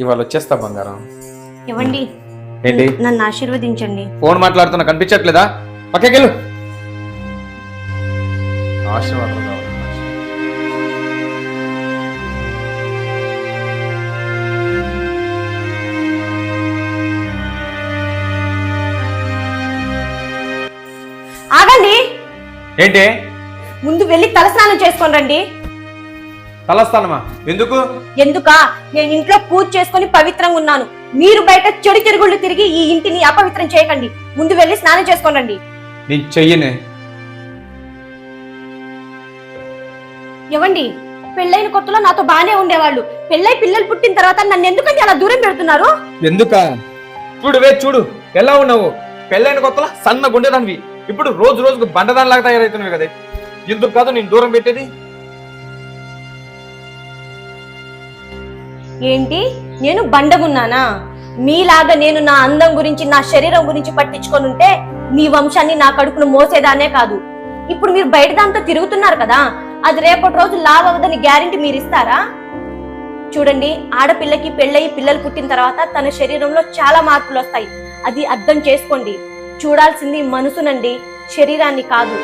ఇవాళ వచ్చేస్తా బంగారం. ఇవ్వండి. ఏంటి? నన్ను ఆశీర్వదించండి. ఫోన్ మాట్లాడుతున్నా కనిపించట్లేదా? పక్కకెళ్ళు ఆశీర్వాదం కావాలి ఆగండి. ఏంటి? ముందు వెళ్ళి తలస్నానం చేసుకొని రండి. తలస్తానమా ఎందుకు? ఎందుకా? నేను ఇంట్లో పూజ చేసుకొని పవిత్రంగా ఉన్నాను. మీరు బయట చెడు తిరుగుళ్ళు తిరిగి ఈ ఇంటిని అపవిత్రం చేయకండి. ముందు వెళ్ళి స్నానం చేసుకొని రండి. నేను చెయ్యనే. ఇవ్వండి పెళ్ళైన కొత్తలో నాతో బానే ఉండేవాళ్ళు. పెళ్ళై పిల్లలు పుట్టిన తర్వాత నన్ను ఎందుకంటే అలా దూరం పెడుతున్నారు? ఎందుక? చూడు వే చూడు. ఎలా ఉన్నావు? పెళ్ళైన కొత్తలో సన్న గుండెదానివి ఇప్పుడు రోజు రోజుకు బండదానిలాగా తయారవుతున్నావు కదా. ఎందుకు కాదు నేను దూరం పెట్టేది? ఏంటి? నేను బండగున్నానా? మీలాగా నేను నా అందం గురించి నా శరీరం గురించి పట్టించుకొని ఉంటే మీ వంశాన్ని నా కడుపును మోసేదానే కాదు. ఇప్పుడు మీరు బయట దాంతో తిరుగుతున్నారు కదా అది రేపటి రోజు లావ్ అవ్వదని గ్యారెంటీ మీరు ఇస్తారా చూడండి ఆడపిల్లకి పెళ్ళయి పిల్లలు పుట్టిన తర్వాత తన శరీరంలో చాలా మార్పులు వస్తాయి అది అర్థం చేసుకోండి. చూడాల్సింది మనసునండి శరీరాన్ని కాదు.